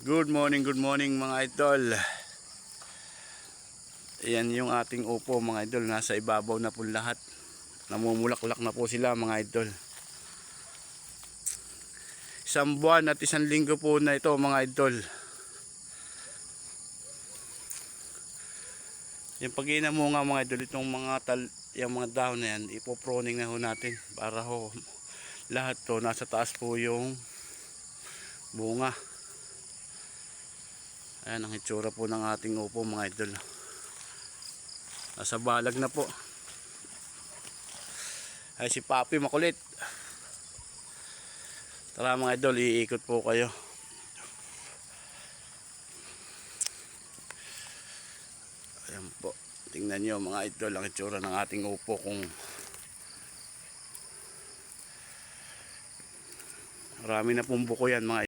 Good morning, good morning mga idol. Ayan yung ating upo mga idol. Nasa ibabaw na po lahat. Namumulaklak na po sila mga idol. Isang buwan at isang linggo po na ito mga idol. Yung pag inamunga mga idol, itong mga tal yung mga dahon na yan, ipoproning na ho natin para ho lahat to nasa taas po yung bunga. Ayan ang itsura po ng ating upo mga idol. Nasa balag na po. Ay si Papi makulit. Tara mga idol, iikot po kayo. Ayan po. Tingnan nyo mga idol ang itsura ng ating upo kung Marami na pong buko yan mga